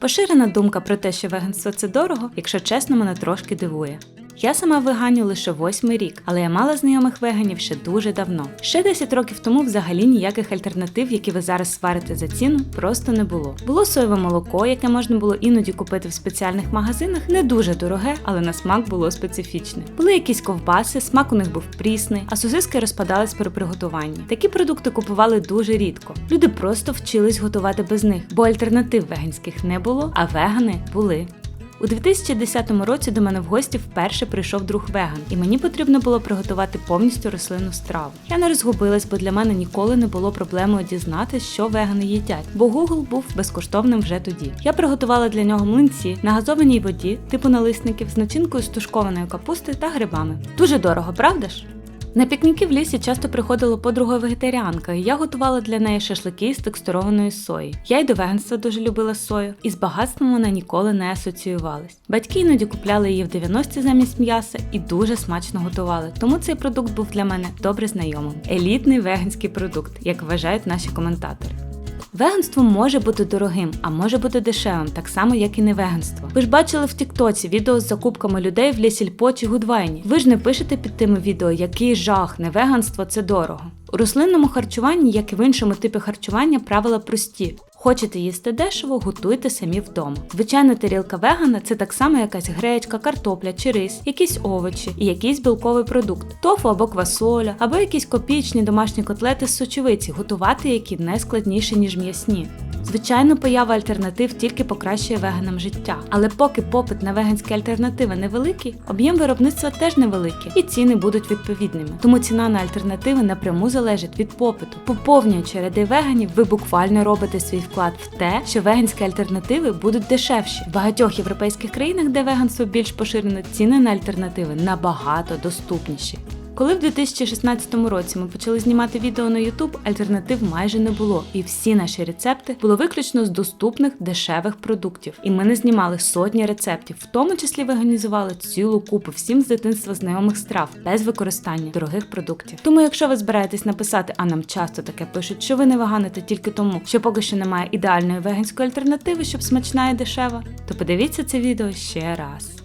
Поширена думка про те, що веганство це дорого, якщо чесно, мене трошки дивує. Я сама веганю лише восьмий рік, але я мала знайомих веганів ще дуже давно. Ще 10 років тому взагалі ніяких альтернатив, які ви зараз сварите за ціну, просто не було. Було соєве молоко, яке можна було іноді купити в спеціальних магазинах, не дуже дороге, але на смак було специфічне. Були якісь ковбаси, смак у них був прісний, а сосиски розпадались при приготуванні. Такі продукти купували дуже рідко. Люди просто вчились готувати без них, бо альтернатив веганських не було, а вегани були. У 2010 році до мене в гості вперше прийшов друг веган, і мені потрібно було приготувати повністю рослинну страву. Я не розгубилась, бо для мене ніколи не було проблемою дізнатися, що вегани їдять, бо Google був безкоштовним вже тоді. Я приготувала для нього млинці на газованій воді, типу налисників, з начинкою з капусти та грибами. Дуже дорого, правда ж? На пікніки в лісі часто приходила подруга вегетаріанка, і я готувала для неї шашлики з текстурованої сої. Я й до веганства дуже любила сою, і з багатством вона ніколи не асоціювалась. Батьки іноді купляли її в 90-ті замість м'яса і дуже смачно готували, тому цей продукт був для мене добре знайомим. Елітний веганський продукт, як вважають наші коментатори. Веганство може бути дорогим, а може бути дешевим, так само як і не веганство. Ви ж бачили в Тіктоці відео з закупками людей в Лісільпо чи Гудвайні. Ви ж не пишете під тими відео, який жах, не веганство це дорого. У рослинному харчуванні, як і в іншому типі харчування, правила прості. Хочете їсти дешево, готуйте самі вдома. Звичайна тарілка вегана це так само якась гречка, картопля чи рис, якісь овочі і якийсь білковий продукт, тофу або квасоля, або якісь копічні домашні котлети з сочевиці, готувати які не складніше, ніж м'ясні. Звичайно, поява альтернатив тільки покращує веганам життя. Але поки попит на веганські альтернативи невеликий, об'єм виробництва теж невеликий, і ціни будуть відповідними. Тому ціна на альтернативи напряму залежить від попиту. Поповнюючи ряди веганів, ви буквально робите свій вклад в те, що веганські альтернативи будуть дешевші. В багатьох європейських країнах, де веганство більш поширене, ціни на альтернативи набагато доступніші. Коли в 2016 році ми почали знімати відео на YouTube, альтернатив майже не було, і всі наші рецепти було виключно з доступних дешевих продуктів. І ми не знімали сотні рецептів, в тому числі веганізували цілу купу всім з дитинства знайомих страв без використання дорогих продуктів. Тому, якщо ви збираєтесь написати, а нам часто таке пишуть, що ви не веганите тільки тому, що поки що немає ідеальної веганської альтернативи, щоб смачна і дешева, то подивіться це відео ще раз.